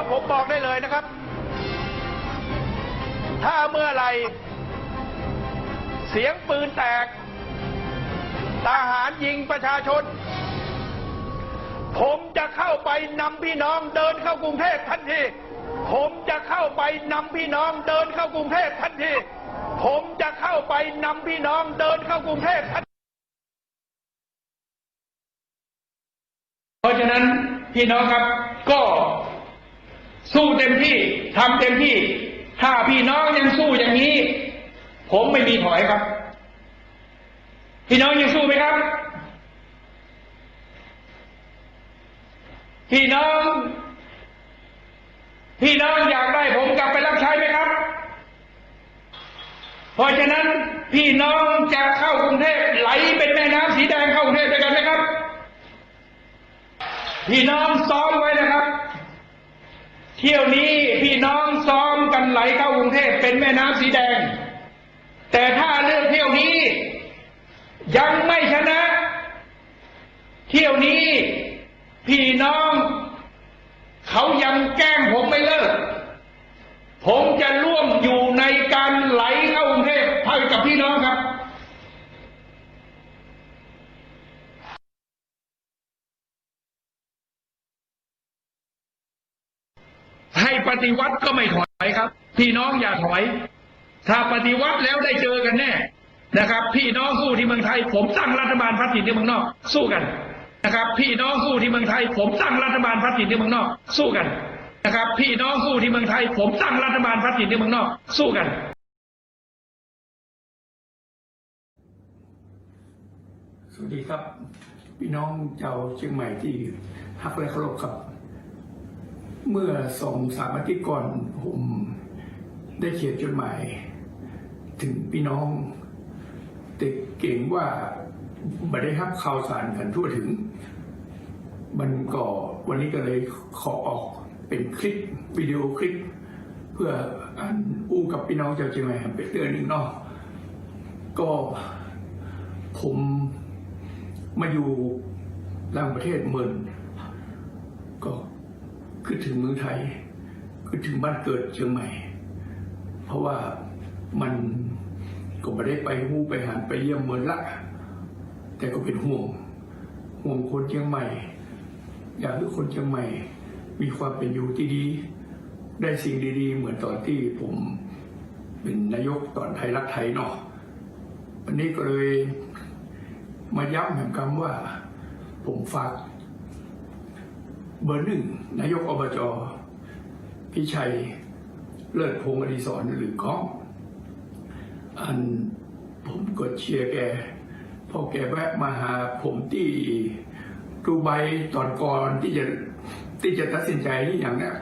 องผมบอกได้เลยนะครับ ถ้าเมื่อไหร่เสียงปืนแตกทหารยิงประชาชน ผมจะเข้าไปนำพี่น้องเดินเข้ากรุงเทพทันที ผมจะเข้าไปนำพี่น้องเดินเข้ากรุงเทพทันที ผมจะเข้าไปนำพี่น้องเดินเข้ากรุงเทพทันทีเพราะฉะนั้นพี่น้องครับก็ สู้เต็มที่ทำเต็มที่ ถ้าพี่น้องยังสู้อย่างนี้ ผมไม่มีถอยครับ พี่น้องยังสู้ไหมครับ พี่น้อง พี่น้องอยากได้ผมกลับไปรับใช้ไหมครับ เพราะฉะนั้นพี่น้องจะเข้ากรุงเทพไหลเป็นแม่น้ำสีแดงเข้ากรุงเทพด้วยกันไหมครับ พี่น้องซ้อมไว้นะครับ เที่ยวนี้พี่น้องซ้อมกันไหลเข้ากรุงเทพเป็นแม่น้ำสีแดง แต่ถ้าเลือกเที่ยวนี้ ยังไม่ชนะ เที่ยวนี้พี่น้อง เขายังแกล้งผมไม่เลิก ผมจะร่วมอยู่ในการไหลเข้ากรุงเทพให้กับพี่น้องครับ ให้ ปฏิวัติก็ไม่ถอยครับ พี่น้องอย่าถอย ถ้าปฏิวัติแล้วได้เจอกันแน่นะครับ พี่น้องสู้ที่เมืองไทย ผมตั้งรัฐบาลพัฒน์ที่เมืองนอก สู้กันนะครับ พี่น้องสู้ที่เมืองไทย ผมตั้งรัฐบาลพัฒน์ที่เมืองนอก สู้กันนะครับ พี่น้องสู้ที่เมืองไทย ผมตั้งรัฐบาลพัฒน์ที่เมืองนอก สู้กันสวัสดีครับ พี่น้องชาวเชียงใหม่ที่ฮักและเคารพครับ เมื่อสองสามอาทิตย์ก่อนผมได้เขียนจดหมาย ถึงพี่น้องแต่เก่งว่าไม่ได้รับข่าวสารกันทั่วถึง มันก็วันนี้ก็เลยขอออกเป็นคลิปวิดีโอคลิป เพื่ออันอู้กับพี่น้องชาวเชียงใหม่เป็นเตือนหนึ่งเนาะก็ผมมาอยู่ต่างประเทศเมิน ถึงเมืองไทยคิดถึงบ้านเกิดเชียงใหม่ เพราะว่ามันก็ไม่ได้ไปหู้ไปหานไปเยี่ยมเมืองละ แต่ก็เป็นห่วงห่วงคนเชียงใหม่ อยากให้คนเชียงใหม่ มีความเป็นอยู่ที่ดี ได้สิ่งดีๆ เหมือนตอนที่ผมเป็นนายกตอนไทยรักไทยเนาะวันนี้ก็เลยมาย้ำแห่งคำว่า ผมฝาก เบอร์หนึ่งนายกอบจพิชัยเลิศพงศ์อดิศรหรือก้องอันผมก็เชียร์แกพอแกแวะมาหาผมที่ดูไบตอนก่อนที่จะที่จะตัดสินใจที่อย่างเนี้ย